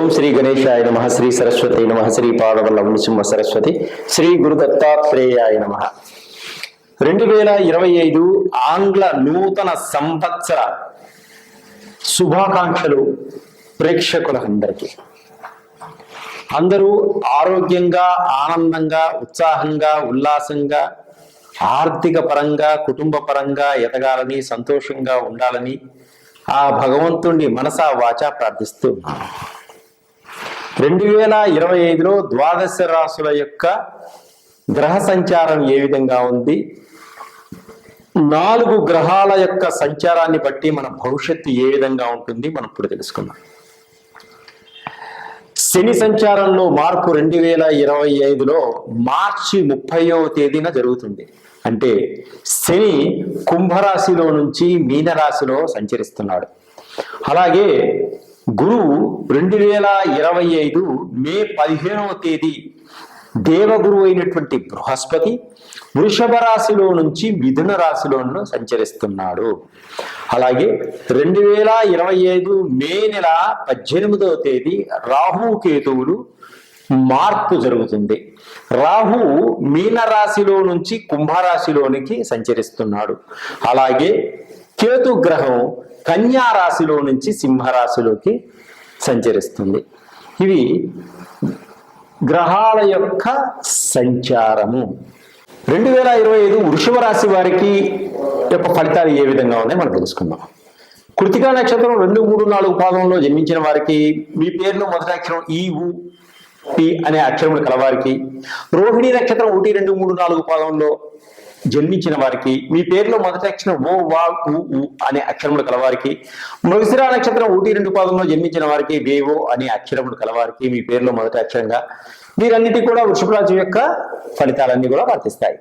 ఓం శ్రీ గణేశాయ నమ శ్రీ సరస్వతి నమ శ్రీ పాదవల్ల నృసింహ సరస్వతి శ్రీ గురు దత్తాత్రేయాయ నమ రెండు వేల ఇరవై ఐదు ఆంగ్ల నూతన సంవత్సర శుభాకాంక్షలు ప్రేక్షకులందరికీ అందరూ ఆరోగ్యంగా ఆనందంగా ఉత్సాహంగా ఉల్లాసంగా ఆర్థిక పరంగా కుటుంబ పరంగా ఎదగాలని సంతోషంగా ఉండాలని ఆ భగవంతుణ్ణి మనసా వాచా ప్రార్థిస్తూ ఉన్నాను. రెండు వేల ఇరవై ఐదులో ద్వాదశ రాసుల యొక్క గ్రహ సంచారం ఏ విధంగా ఉంది? నాలుగు గ్రహాల యొక్క సంచారాన్ని బట్టి మన భవిష్యత్తు ఏ విధంగా ఉంటుంది? మనం ఇప్పుడు తెలుసుకుందాం. శని సంచారంలో మార్పు రెండు వేల ఇరవై ఐదులో మార్చి ముప్పైవ తేదీన జరుగుతుంది. అంటే శని కుంభరాశిలో నుంచి మీనరాశిలో సంచరిస్తున్నాడు. అలాగే గురువు రెండు వేల ఇరవై ఐదు మే పదిహేనవ తేదీ దేవగురు అయినటువంటి బృహస్పతి వృషభ రాశిలో నుంచి మిథున రాశిలో సంచరిస్తున్నాడు. అలాగే రెండు వేల ఇరవై ఐదు మే నెల పద్దెనిమిదవ తేదీ రాహు కేతువులు మార్పు జరుగుతుంది. రాహు మీన రాశిలో నుంచి కుంభరాశిలోనికి సంచరిస్తున్నాడు. అలాగే కేతు గ్రహం కన్యా రాశిలో నుంచి సింహరాశిలోకి సంచరిస్తుంది. ఇవి గ్రహాల యొక్క సంచారము. రెండు వేల ఇరవై ఐదు వృషభ రాశి వారికి యొక్క ఫలితాలు ఏ విధంగా ఉన్నాయో మనం తెలుసుకుందాం. కృతికా నక్షత్రం రెండు మూడు నాలుగు పాదంలో జన్మించిన వారికి మీ పేరులో మొదటి అక్షరం ఈ ఉ పి అనే అక్షరములు కలవారికి. రోహిణి నక్షత్రం ఒకటి రెండు మూడు నాలుగు పాదంలో జన్మించిన వారికి. మీ పేరులో మొదటి అక్షరం ఓ వా ఉ ఉ అనే అక్షరములు కలవారికి. మృగశిరా నక్షత్రం ఒకటి రెండు పాదంలో జన్మించిన వారికి వేవో అనే అక్షరములు కలవారికి మీ పేరులో మొదటి అక్షరంగా. వీరన్నిటి కూడా వృషభరాజు యొక్క ఫలితాలన్నీ కూడా వర్తిస్తాయి.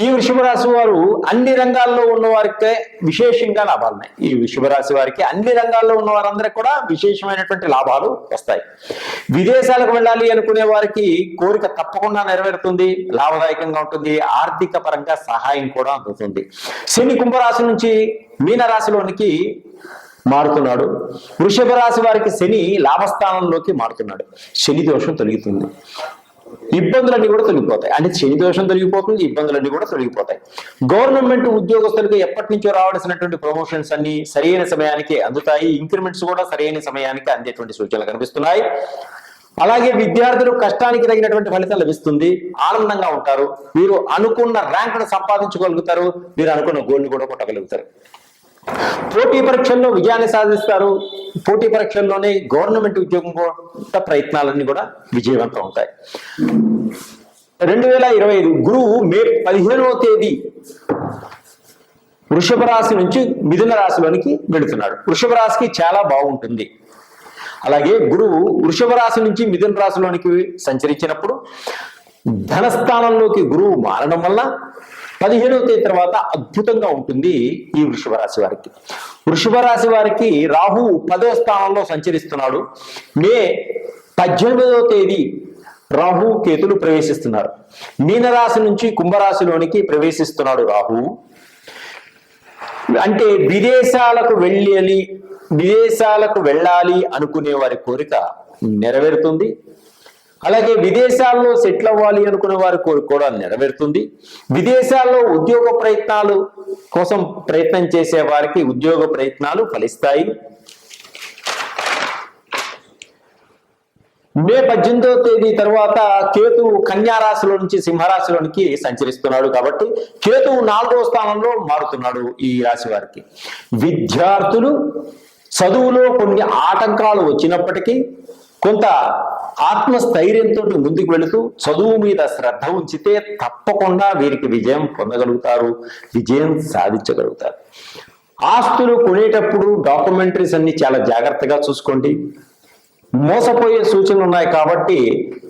ఈ వృషభరాశి వారు అన్ని రంగాల్లో ఉన్న వారికే విశేషంగా లాభాలు ఉన్నాయి. ఈ వృషభరాశి వారికి అన్ని రంగాల్లో ఉన్న వారందరికీ కూడా విశేషమైనటువంటి లాభాలు వస్తాయి. విదేశాలకు వెళ్ళాలి అనుకునే వారికి కోరిక తప్పకుండా నెరవేరుతుంది లాభదాయకంగా ఉంటుంది ఆర్థిక పరంగా సహాయం కూడా అందుతుంది. శని కుంభరాశి నుంచి మీనరాశిలోనికి మారుతున్నాడు. వృషభ రాశి వారికి శని లాభస్థానంలోకి మారుతున్నాడు. శని దోషం తొలగుతుంది. ఇబ్బందులన్నీ కూడా తొలగిపోతాయి. అంటే శని దోషం తొలగిపోతుంది ఇబ్బందులన్నీ కూడా తొలగిపోతాయి. గవర్నమెంట్ ఉద్యోగస్తులకు ఎప్పటి నుంచో రావాల్సినటువంటి ప్రమోషన్స్ అన్ని సరైన సమయానికి అందుతాయి. ఇంక్రిమెంట్స్ కూడా సరైన సమయానికి అందేటువంటి సూచనలు కనిపిస్తున్నాయి. అలాగే విద్యార్థులు కష్టానికి తగినటువంటి ఫలితం లభిస్తుంది. ఆనందంగా ఉంటారు. మీరు అనుకున్న ర్యాంకును సంపాదించుకోగలుగుతారు. మీరు అనుకున్న గోల్ని కూడా కొట్టగలుగుతారు. పోటీ పరీక్షల్లో విజయాన్ని సాధిస్తారు. పోటీ పరీక్షల్లోనే గవర్నమెంట్ ఉద్యోగం కూడా ప్రయత్నాలన్నీ కూడా విజయవంతం అవుతాయి. రెండు వేల ఇరవై ఐదు గురువు మే పదిహేనవ తేదీ వృషభ రాశి నుంచి మిథున రాశిలోనికి వెళుతున్నాడు. వృషభ రాశికి చాలా బాగుంటుంది. అలాగే గురువు వృషభ రాశి నుంచి మిథున రాశిలోనికి సంచరించినప్పుడు ధనస్థానంలోకి గురువు మారడం వల్ల పదిహేనవ తేదీ తర్వాత అద్భుతంగా ఉంటుంది ఈ వృషభ రాశి వారికి. వృషభ రాశి వారికి రాహు పదో స్థానంలో సంచరిస్తున్నాడు. మే పద్దెనిమిదవ తేదీ రాహు కేతులు ప్రవేశిస్తున్నారు. మీనరాశి నుంచి కుంభరాశిలోనికి ప్రవేశిస్తున్నాడు రాహు. అంటే విదేశాలకు వెళ్ళాలి విదేశాలకు వెళ్ళాలి అనుకునే వారి కోరిక నెరవేరుతుంది. అలాగే విదేశాల్లో సెటిల్ అవ్వాలి అనుకునే వారి కోరిక కూడా నెరవేరుతుంది. విదేశాల్లో ఉద్యోగ ప్రయత్నాలు కోసం ప్రయత్నం చేసే వారికి ఉద్యోగ ప్రయత్నాలు ఫలిస్తాయి. మే పద్దెనిమిదో తేదీ తర్వాత కేతు కన్యారాశిలో నుంచి సింహరాశిలోనికి సంచరిస్తున్నాడు కాబట్టి కేతువు నాలుగో స్థానంలో మారుతున్నాడు ఈ రాశి వారికి. విద్యార్థులు చదువులో కొన్ని ఆటంకాలు వచ్చినప్పటికీ కొంత ఆత్మస్థైర్యంతో ముందుకు వెళుతూ చదువు మీద శ్రద్ధ ఉంచితే తప్పకుండా వీరికి విజయం పొందగలుగుతారు విజయం సాధించగలుగుతారు. ఆస్తులు కొనేటప్పుడు డాక్యుమెంటరీస్ అన్ని చాలా జాగ్రత్తగా చూసుకోండి. మోసపోయే సూచనలు ఉన్నాయి కాబట్టి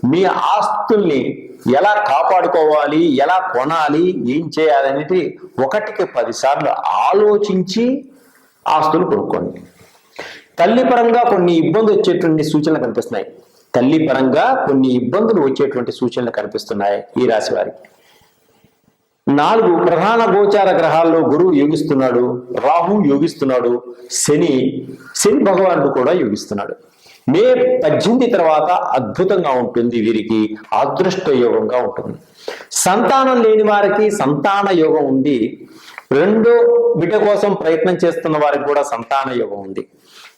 మీ ఆస్తుల్ని ఎలా కాపాడుకోవాలి ఎలా కొనాలి ఏం చేయాలి అనేది ఒకటికి పదిసార్లు ఆలోచించి ఆస్తులు కొనుక్కోండి. తల్లి పరంగా కొన్ని ఇబ్బంది వచ్చేటువంటి సూచనలు కనిపిస్తున్నాయి. తల్లి పరంగా కొన్ని ఇబ్బందులు వచ్చేటువంటి సూచనలు కనిపిస్తున్నాయి ఈ రాశి వారికి. నాలుగు ప్రధాన గోచార గ్రహాల్లో గురువు యోగిస్తున్నాడు రాహు యోగిస్తున్నాడు శని శని భగవానుడు కూడా యోగిస్తున్నాడు. మే పద్దెనిమిది తర్వాత అద్భుతంగా ఉంటుంది వీరికి అదృష్ట యోగంగా ఉంటుంది. సంతానం లేని వారికి సంతాన యోగం ఉంది. రెండో బిడ్డ కోసం ప్రయత్నం చేస్తున్న వారికి కూడా సంతాన యోగం ఉంది.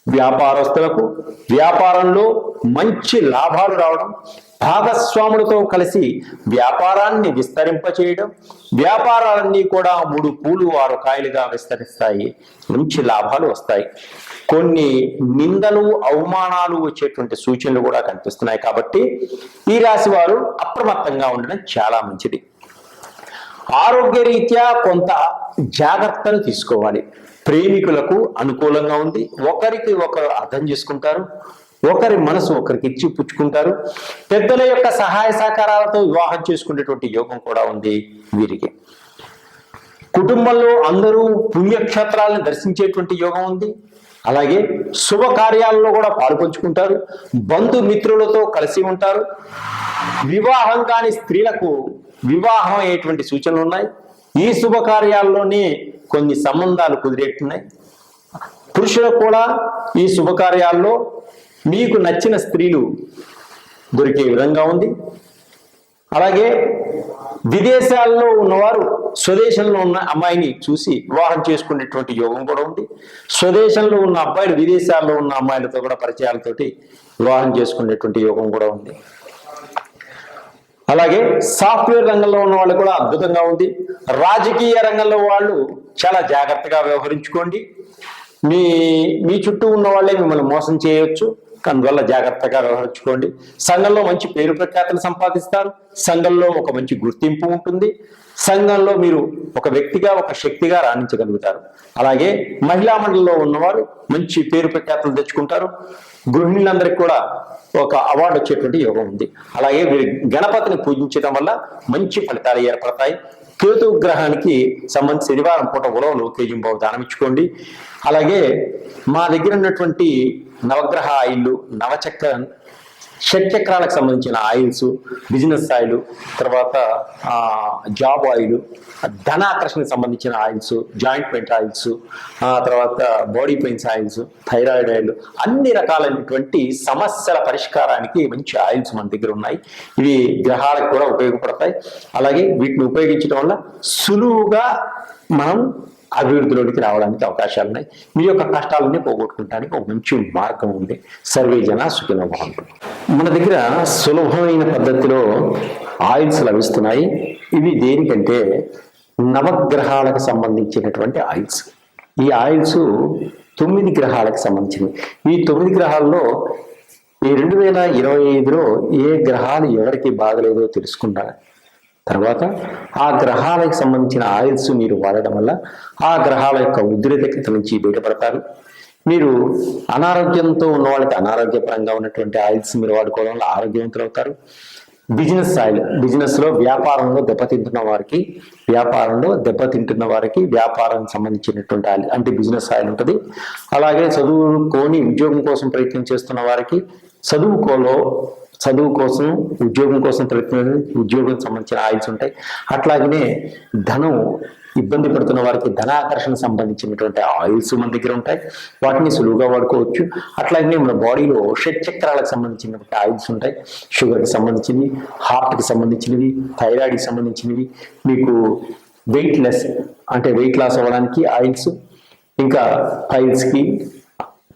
వ్యాపారస్తులకు వ్యాపారంలో మంచి లాభాలు రావడం భాగస్వాములతో కలిసి వ్యాపారాన్ని విస్తరింపచేయడం వ్యాపారాలన్నీ కూడా మూడు పూలు ఆరు కాయలుగా విస్తరిస్తాయి. మంచి లాభాలు వస్తాయి. కొన్ని నిందలు అవమానాలు వచ్చేటువంటి సూచనలు కూడా కనిపిస్తున్నాయి కాబట్టి ఈ రాశి వారు అప్రమత్తంగా ఉండడం చాలా మంచిది. ఆరోగ్యరీత్యా కొంత జాగ్రత్తలు తీసుకోవాలి. ప్రేమికులకు అనుకూలంగా ఉంది. ఒకరికి ఒకరు అర్థం చేసుకుంటారు. ఒకరి మనసు ఒకరికి ఇచ్చి పుచ్చుకుంటారు. పెద్దల యొక్క సహాయ సహకారాలతో వివాహం చేసుకునేటువంటి యోగం కూడా ఉంది వీరికి. కుటుంబంలో అందరూ పుణ్యక్షేత్రాలను దర్శించేటువంటి యోగం ఉంది. అలాగే శుభకార్యాలలో కూడా పాల్పంచుకుంటారు బంధుమిత్రులతో కలిసి ఉంటారు. వివాహం కాని స్త్రీలకు వివాహం అయ్యేటువంటి సూచనలు ఉన్నాయి. ఈ శుభకార్యాల్లోనే కొన్ని సంబంధాలు కుదిరేట్టున్నాయి. పురుషులకు కూడా ఈ శుభకార్యాల్లో మీకు నచ్చిన స్త్రీలు దొరికే విధంగా ఉంది. అలాగే విదేశాల్లో ఉన్నవారు స్వదేశంలో ఉన్న అమ్మాయిని చూసి వివాహం చేసుకునేటువంటి యోగం కూడా ఉంది. స్వదేశంలో ఉన్న అబ్బాయిలు విదేశాల్లో ఉన్న అమ్మాయిలతో కూడా పరిచయాలతోటి వివాహం చేసుకునేటువంటి యోగం కూడా ఉంది. అలాగే సాఫ్ట్వేర్ రంగంలో ఉన్న వాళ్ళు కూడా అద్భుతంగా ఉంది. రాజకీయ రంగంలో వాళ్ళు చాలా జాగ్రత్తగా వ్యవహరించుకోండి. మీ మీ చుట్టూ ఉన్న వాళ్ళే మిమ్మల్ని మోసం చేయవచ్చు అందువల్ల జాగ్రత్తగా వ్యవహరించుకోండి. సంఘంలో మంచి పేరు ప్రఖ్యాతలు సంపాదిస్తారు. సంఘంలో ఒక మంచి గుర్తింపు ఉంటుంది. సంఘంలో మీరు ఒక వ్యక్తిగా ఒక శక్తిగా రాణించగలుగుతారు. అలాగే మహిళా మండలిలో ఉన్నవారు మంచి పేరు ప్రఖ్యాతలు తెచ్చుకుంటారు. గృహిణులందరికీ కూడా ఒక అవార్డు వచ్చేటువంటి యోగం ఉంది. అలాగే వీరి గణపతిని పూజించడం వల్ల మంచి ఫలితాలు ఏర్పడతాయి. కేతు గ్రహానికి సంబంధించి శనివారం పూట ఉలవలు కేజీ బాబు దానం ఇచ్చుకోండి. అలాగే మా దగ్గర ఉన్నటువంటి నవగ్రహ ఆయిల్ నవచక్ర షట్చక్రాలకు సంబంధించిన ఆయిల్స్ బిజినెస్ ఆయిల్ తర్వాత జాబ్ ఆయిల్ ధనాకర్షణకు సంబంధించిన ఆయిల్స్ జాయింట్ పెయింట్ ఆయిల్స్ తర్వాత body pains oils thyroid oil అన్ని రకాలైనటువంటి సమస్యల పరిష్కారానికి మంచి ఆయిల్స్ మన దగ్గర ఉన్నాయి. ఇవి గ్రహాలకు కూడా ఉపయోగపడతాయి. అలాగే వీటిని ఉపయోగించడం వల్ల సులువుగా మనం అభివృద్ధిలోనికి రావడానికి అవకాశాలు ఉన్నాయి. మీ యొక్క కష్టాలన్నీ పోగొట్టుకోవడానికి ఒక మంచి మార్గం ఉంది. సర్వే జన సుఖిన మన దగ్గర సులభమైన పద్ధతిలో ఆయిల్స్ లభిస్తున్నాయి. ఇవి దేనికంటే నవగ్రహాలకు సంబంధించినటువంటి ఆయిల్స్. ఈ ఆయిల్స్ తొమ్మిది గ్రహాలకు సంబంధించినవి. ఈ తొమ్మిది గ్రహాల్లో ఈ రెండు వేల ఇరవై ఐదులో ఏ గ్రహాలు ఎవరికి బాగలేదో తెలుసుకున్నారు తర్వాత ఆ గ్రహాలకు సంబంధించిన ఆయిల్స్ మీరు వాడడం వల్ల ఆ గ్రహాల యొక్క ఉద్రిక్తత నుంచి బయటపడతారు. మీరు అనారోగ్యంతో ఉన్న వాళ్ళకి అనారోగ్యపరంగా ఉన్నటువంటి ఆయిల్స్ మీరు వాడుకోవడం వల్ల ఆరోగ్యవంతులు అవుతారు. బిజినెస్ ఆయిల్ బిజినెస్లో వ్యాపారంలో దెబ్బతింటున్న వారికి వ్యాపారంలో దెబ్బతింటున్న వారికి వ్యాపారం సంబంధించినటువంటి ఆయిల్ అంటే బిజినెస్ ఆయిల్ ఉంటుంది. అలాగే చదువుకోని ఉద్యోగం కోసం ప్రయత్నం చేస్తున్న వారికి చదువుకోలో చదువు కోసం ఉద్యోగం కోసం ప్రయత్నం ఉద్యోగం సంబంధించిన ఆయిల్స్ ఉంటాయి. అట్లాగనే ధనం ఇబ్బంది పడుతున్న వారికి ధనాకర్షణ సంబంధించినటువంటి ఆయిల్స్ మన దగ్గర ఉంటాయి. వాటిని సులువుగా వాడుకోవచ్చు. అట్లాగనే మన బాడీలో షట్ చక్రాలకు సంబంధించినటువంటి ఆయిల్స్ ఉంటాయి. షుగర్కి సంబంధించినవి హార్ట్కి సంబంధించినవి థైరాయిడ్కి సంబంధించినవి మీకు వెయిట్ లెస్ అంటే వెయిట్ లాస్ అవ్వడానికి ఆయిల్స్ ఇంకా ఫైల్స్కి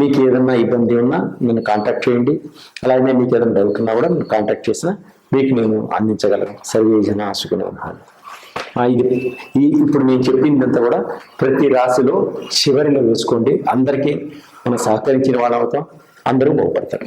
మీకు ఏదన్నా ఇబ్బంది ఉన్నా నన్ను కాంటాక్ట్ చేయండి. అలాగే మీకు ఏదైనా డౌట్ ఉన్నా కూడా నన్ను కాంటాక్ట్ చేసినా మీకు నేను అందించగలను. సర్వేజన ఆశకుని ఉన్నాను ఇది ఈ ఇప్పుడు నేను చెప్పిందంతా కూడా ప్రతి రాశిలో చివరిలో వేసుకోండి. అందరికీ మనం సహకరించిన వాళ్ళు అవుతాం. అందరూ బాగుపడతారు.